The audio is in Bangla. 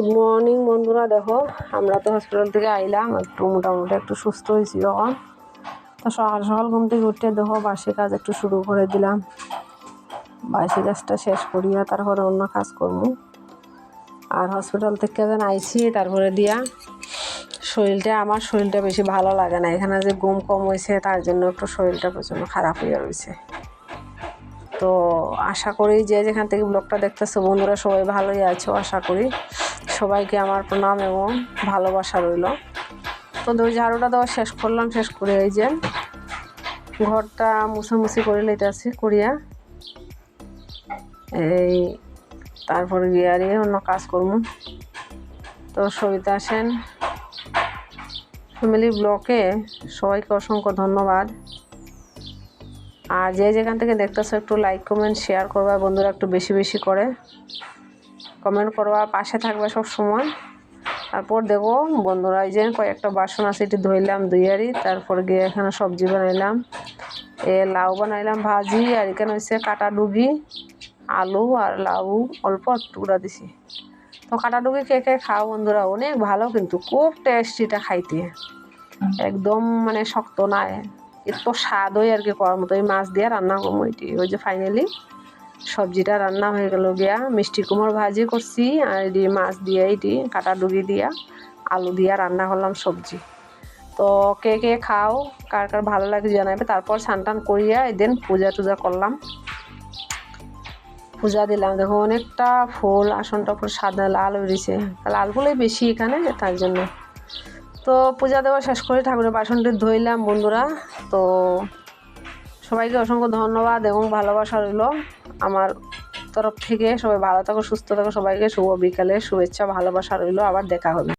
গুড মর্নিং বন্ধুরা, দেখো, আমরা তো হসপিটাল থেকে আইলাম, একটু মোটামুটি একটু সুস্থ হয়েছি যখন তো সকাল সকাল ঘুম থেকে উঠে, দেখো, বাসি কাজ একটু শুরু করে দিলাম। বাসি কাজটা শেষ করিয়া তারপরে অন্য কাজ করব। আর হসপিটাল থেকে যেন আইছি, তারপরে দিয়া শরীরটা, আমার শরীরটা বেশি ভালো লাগে না। এখানে যে ঘুম কম হয়েছে, তার জন্য একটু শরীরটা প্রচণ্ড খারাপ হয়ে রয়েছে। তো আশা করি যে যেখান থেকে ব্লগটা দেখতেছো, বন্ধুরা সবাই ভালোই আছো, আশা করি। সবাইকে আমার প্রণাম এবং ভালোবাসা রইল। তো দুই ঝাড়ুটা দেওয়া শেষ করলাম, শেষ করে এই যে ঘরটা মুছামুছি করে লইতেছি করিয়া। এই তারপরে গিয়ে আর অন্য কাজ করব। তো সবিতা আসেন। ফ্যামিলি ব্লকে সবাইকে অসংখ্য ধন্যবাদ। আর যে যেখান থেকে দেখতেছো একটু লাইক কমেন্ট শেয়ার করবা, বন্ধুরা একটু বেশি বেশি করে। কমেন্ট করবা, পাশে থাকবে সব সময় তারপর দেখো বন্ধুরা, এই যে কয়েকটা বাসন আছে, এটি ধুইলাম দুইয়ারি তারপর গিয়ে এখানে সবজি বানাইলাম। এ লাউ বানাইলাম, ভাজি, আর এখানে হচ্ছে কাটা ডুগি, আলু আর লাউ, অল্প টুকরা দিছি। তো কাটা ডুগি কে কে খাও, বন্ধুরা, অনেক ভালো, কিন্তু খুব টেস্টিটা খাইতে। একদম মানে শক্ত নাই। এত স্বাদ হয় আর কি করার মতো। ওই মাছ দিয়ে রান্না করব এটি। ওই যে ফাইনালি সবজিটা রান্না হয়ে গেল গিয়া। মিষ্টি কুমড় ভাজি করছি আর এটি মাছ দিয়ে এটি কাটা ডুগি দিয়া আলু দিয়া রান্না করলাম সবজি। তো কে কে খাও, কার কার ভালো লাগে জানাবে। তারপর স্নান করিয়া এদিন পূজা টুজা করলাম। পূজা দিলাম। দেখো, অনেকটা ফুল, আসনটা পুরো সাদা, লাল বেরিয়েছে লাল ফুলই বেশি এখানে, তার জন্য। তো পূজা দেওয়া শেষ করে ঠাকুরের বাসনটি ধুইলাম বন্ধুরা। তো সবাইকে অসংখ্য ধন্যবাদ এবং ভালোবাসা রইল। আমার তরফ থেকে সবাই ভালো থাকো, সুস্থ থাকো, সবাইকে শুভ বিকালে, শুভেচ্ছা, ভালোবাসা রইল। আবার দেখা হবে।